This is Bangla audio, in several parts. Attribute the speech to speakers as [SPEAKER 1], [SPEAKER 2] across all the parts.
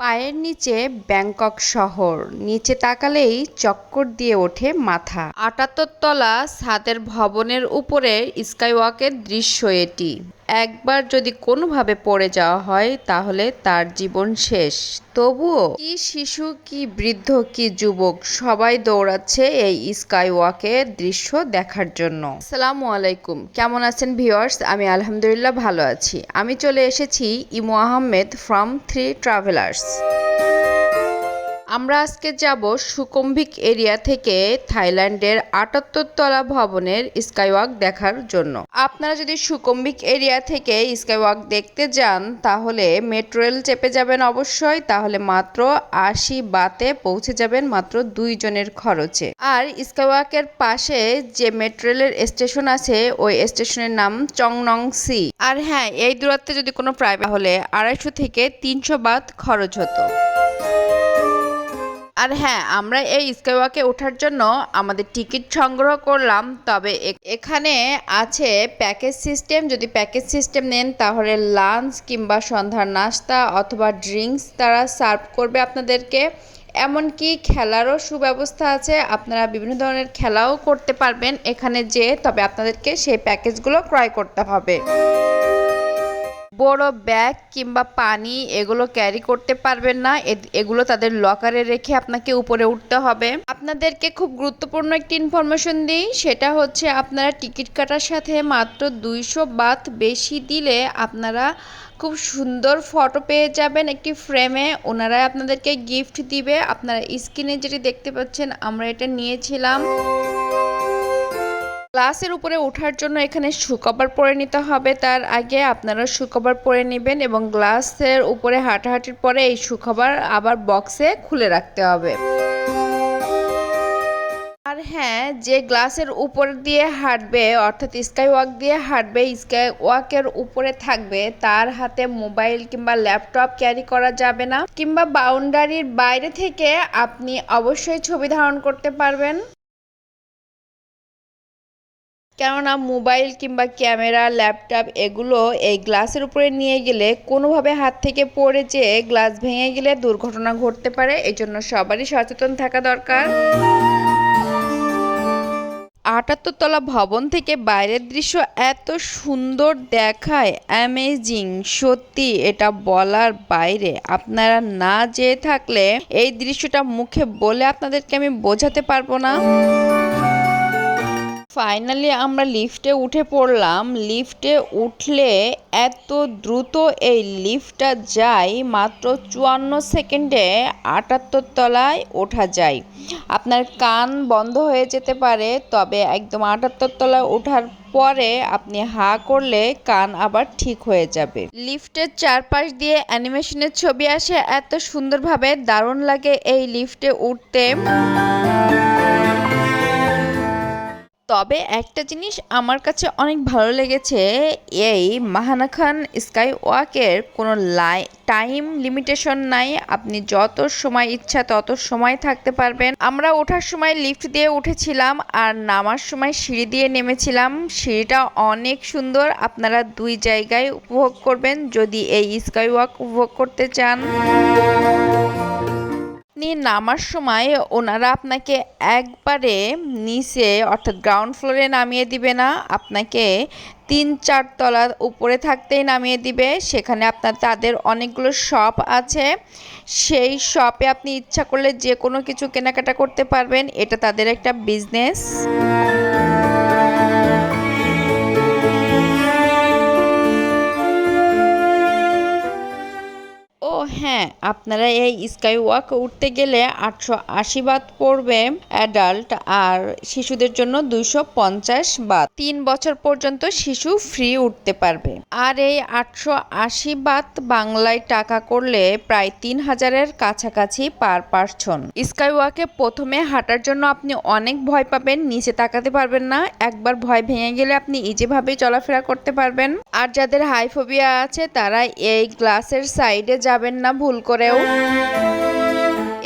[SPEAKER 1] পায়ের নিচে ব্যাংকক শহর, নিচে তাকালেই চক্কর দিয়ে ওঠে মাথা। আটাত্তর তলা ছাদের ভবনের উপরে স্কাইওয়াকের দৃশ্য এটি। একবার যদি কোনোভাবে পড়ে যাওয়া হয়, তাহলে তার জীবন শেষ। তবুও কি শিশু, কি বৃদ্ধ, কি যুবক, সবাই দৌড়াচ্ছে এই স্কাই ওয়াকের দৃশ্য দেখার জন্য। আসসালামু আলাইকুম। কেমন আছেন ভিওয়ার্স আমি আলহামদুলিল্লাহ ভালো আছি। আমি চলে এসেছি Imo Ahmed from three travellers. আমরা আজকে যাব সুকম্ভিক এরিয়া থেকে থাইল্যান্ডের আটাত্তর তলা ভবনের স্কাইওয়াক দেখার জন্য। আপনারা যদি সুকম্ভিক এরিয়া থেকে স্কাইওয়াক দেখতে যান, তাহলে মেট্রো রেল চেপে যাবেন অবশ্যই, তাহলে মাত্র আশি বাতে পৌঁছে যাবেন মাত্র দুইজনের খরচে। আর স্কাইওয়াকের পাশে যে মেট্রো রেলের স্টেশন আছে, ওই স্টেশনের নাম চংনং সি। আর হ্যাঁ এই দূরত্বে যদি কোনো প্রাইভেট হলে আড়াইশো থেকে তিনশো বাত খরচ হতো। আর হ্যাঁ আমরা এই স্কাইওয়াকে ওঠার জন্য আমাদের টিকিট সংগ্রহ করলাম, তবে এখানে আছে প্যাকেজ সিস্টেম। যদি প্যাকেজ সিস্টেম নেন, তাহলে লাঞ্চ কিংবা সন্ধ্যার নাস্তা অথবা ড্রিঙ্কস তারা সার্ভ করবে আপনাদেরকে। এমনকি খেলারও সুব্যবস্থা আছে, আপনারা বিভিন্ন ধরনের খেলাও করতে পারবেন এখানে যে তবে আপনাদেরকে সেই প্যাকেজগুলো ক্রয় করতে হবে। বড় ব্যাগ কিংবা পানি এগুলো ক্যারি করতে পারবেন না। এগুলো তাদের লকারে রেখে আপনাকে উপরে উঠতে হবে। আপনাদেরকে খুব গুরুত্বপূর্ণ একটি ইনফরমেশন দিই। সেটা হচ্ছে আপনারা টিকিট কাটার সাথে মাত্র দুইশো বাত বেশি দিলে আপনারা খুব সুন্দর ফটো পেয়ে যাবেন একটি ফ্রেমে ওনারা আপনাদেরকে গিফট দিবে। আপনারা স্ক্রিনে যেটি দেখতে পাচ্ছেন, আমরা এটা নিয়েছিলাম। গ্লাসের উপরে ওঠার জন্য এখানে সুকভার পরে নিতে হবে। তার আগে আপনারা সুকভার পরে নেবেন এবং গ্লাসের উপরে হাঁটাহাঁটির পরে এই সুকভার আবার বক্সে খুলে রাখতে হবে। আর হ্যাঁ যে গ্লাসের উপর দিয়ে হাঁটবে, অর্থাৎ স্কাই ওয়াক দিয়ে হাঁটবে স্কাই ওয়াকের উপরে থাকবে, তার হাতে মোবাইল কিংবা ল্যাপটপ ক্যারি করা যাবে না। কিংবা বাউন্ডারির বাইরে থেকে আপনি অবশ্যই ছবি ধারণ করতে পারবেন। কেননা মোবাইল কিংবা ক্যামেরা, ল্যাপটপ এগুলো এই গ্লাসের উপরে নিয়ে গেলে কোনোভাবে হাত থেকে পড়ে যেয়ে গ্লাস ভেঙে গেলে দুর্ঘটনা ঘটতে পারে। এই জন্য সবারই সচেতন থাকা দরকার। আটাত্তর তলা ভবন থেকে বাইরের দৃশ্য এত সুন্দর দেখায় অ্যামেজিং সত্যি এটা বলার বাইরে। আপনারা না যেয়ে থাকলে এই দৃশ্যটা মুখে বলে আপনাদেরকে আমি বোঝাতে পারব না। ফাইনালি আমরা লিফটে উঠে পড়লাম। লিফটে উঠলে এত দ্রুত এই লিফটটা যায়, মাত্র চুয়ান্ন সেকেন্ডে আটাত্তর তলায় ওঠা যায়। আপনার কান বন্ধ হয়ে যেতে পারে, তবে একদম আটাত্তর তলায় ওঠার পরে আপনি হা করলে কান আবার ঠিক হয়ে যাবে। লিফটের চারপাশ দিয়ে অ্যানিমেশনের ছবি আসে, এত সুন্দরভাবে দারুণ লাগে এই লিফটে উঠতে। তবে একটা জিনিস আমার কাছে অনেক ভালো লেগেছে, এই মাহানা খান স্কাই ওয়াকের কোনো লাই, টাইম লিমিটেশন নাই। আপনি যত সময় ইচ্ছা তত সময় থাকতে পারবেন। আমরা ওঠার সময় লিফট দিয়ে উঠেছিলাম আর নামার সময় সিঁড়ি দিয়ে নেমেছিলাম। সিঁড়িটা অনেক সুন্দর। আপনারা দুই জায়গায় উপভোগ করবেন যদি এই স্কাই ওয়াক উপভোগ করতে চান। আপনি নামার সময় ওনারা আপনাকে একবারে নিচে, অর্থাৎ গ্রাউন্ড ফ্লোরে নামিয়ে দিবে না, আপনাকে তিন চার তলার উপরে থাকতেই নামিয়ে দিবে। সেখানে আপনার তাদের অনেকগুলো শপ আছে। সেই শপে আপনি ইচ্ছা করলে যে কোনো কিছু কেনাকাটা করতে পারবেন। এটা তাদের একটা বিজনেস আপনারা এই স্কাই ওয়াক উঠতে গেলে আটশো আশি বাত পড়বে অ্যাডাল্ট আর শিশুদের জন্য দুইশো পঞ্চাশ বাত তিন বছর পর্যন্ত শিশু ফ্রি উঠতে পারবে। আর এই আটশো আশি বাত বাংলায় টাকা করলে প্রায় তিন হাজারের কাছাকাছি পার পার্সন স্কাই ওয়াকে প্রথমে হাঁটার জন্য আপনি অনেক ভয় পাবেন, নিচে তাকাতে পারবেন না, একবার ভয় ভেঙে গেলে আপনি ইজিভাবেই চলাফেরা করতে পারবেন। আর যাদের হাইফোবিয়া আছে, তারা এই গ্লাসের সাইডে যাবেন না, ভুল করেও।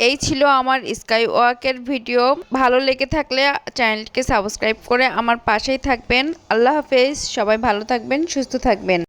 [SPEAKER 1] এই ছিল আমার স্কাই ওয়াকের ভিডিও ভালো লেগে থাকলে চ্যানেলটিকে সাবস্ক্রাইব করে আমার পাশেই থাকবেন। আল্লাহ হাফেজ, সবাই ভালো থাকবেন, সুস্থ থাকবেন।